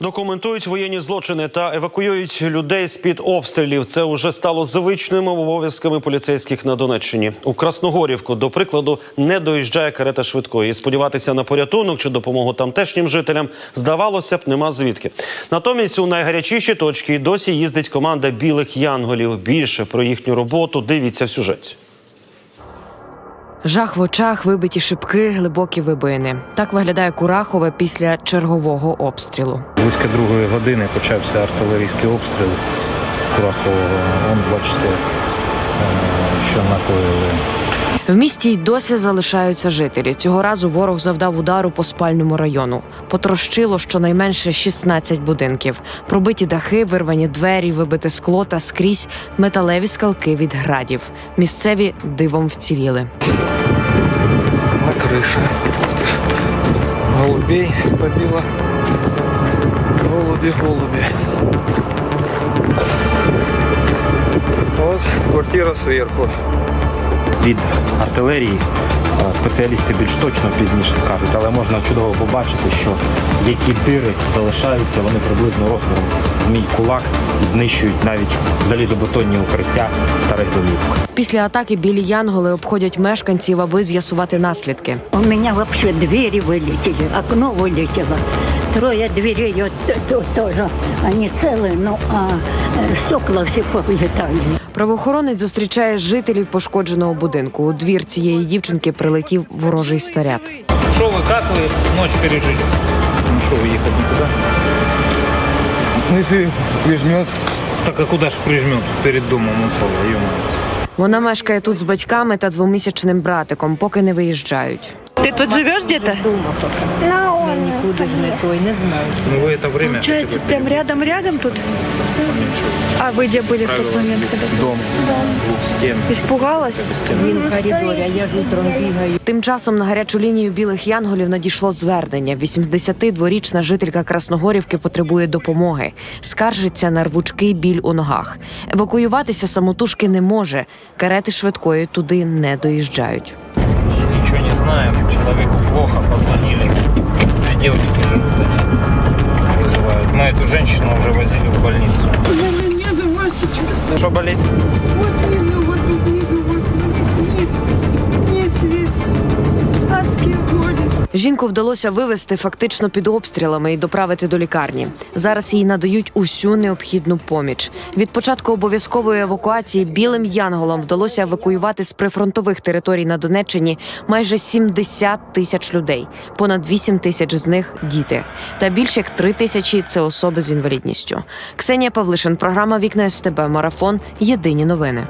Документують воєнні злочини та евакуюють людей з під обстрілів. Це вже стало звичними обов'язками поліцейських на Донеччині. У Красногорівку, до прикладу, не доїжджає карета швидкої. І сподіватися на порятунок чи допомогу тамтешнім жителям здавалося б, нема звідки. Натомість у найгарячіші точки досі їздить команда білих янголів. Більше про їхню роботу дивіться в сюжеті. Жах в очах, вибиті шибки, глибокі вибоїни. Так виглядає Курахове після чергового обстрілу. Близько другої години почався артилерійський обстріл Курахового. Он бачите, е, що накоїли. В місті й досі залишаються жителі. Цього разу ворог завдав удару по спальному району. Потрощило щонайменше 16 будинків. Пробиті дахи, вирвані двері, вибите скло та скрізь металеві скалки від градів. Місцеві дивом вціліли. на ж. Голубей побило. Голуби, голуби. Вот квартира сверху Від артилерії е, спеціалісти більш точно пізніше скажуть, але можна чудово побачити, що які дири залишаються, вони приблизно розміром змій кулак і знищують навіть залізобетонні укриття старих домівок. Після атаки білі янголи обходять мешканців, аби з'ясувати наслідки. У меня вообще двери вылетели, окно вылетело. Трое дверей вот, т- т- тоже. Они целые, ну а э, стекла все повылетали. Правоохоронець зустрічає жителів пошкодженого будинку. У двір цієї дівчинки прилетів ворожий снаряд. Что вы, как вы ночь пережили? Ну що, виїхати нікуди? Ну если прижмет, Так а куда ж прижмет перед домом Мусола, ё Вона мешкає тут з батьками та двомісячним братиком, поки не виїжджають. Ты тут живешь где-то? Ну вы это время Получается, прям рядом-рядом тут? А вы где были в тот момент? Когда... дом двух стен. Испугалась? Тим часом на гарячу лінію білих янголів надійшло звернення. 82-річна жителька Красногорівки потребує допомоги. Скаржиться на рвучкий біль у ногах. Евакуюватися самотужки не може. Карети швидкої туди не доїжджають. Ничего не знаем, человеку плохо, Машечка. Что Жінку вдалося вивезти фактично під обстрілами і доправити до лікарні. Зараз їй надають усю необхідну поміч. Від початку обов'язкової евакуації білим янголам вдалося евакуювати з прифронтових територій на Донеччині майже 70 тисяч людей. Понад 8 тисяч з них діти. Та більш як 3 тисячі це особи з інвалідністю. Ксенія Павлишин, програма Вікна СТБ, марафон. Єдині новини.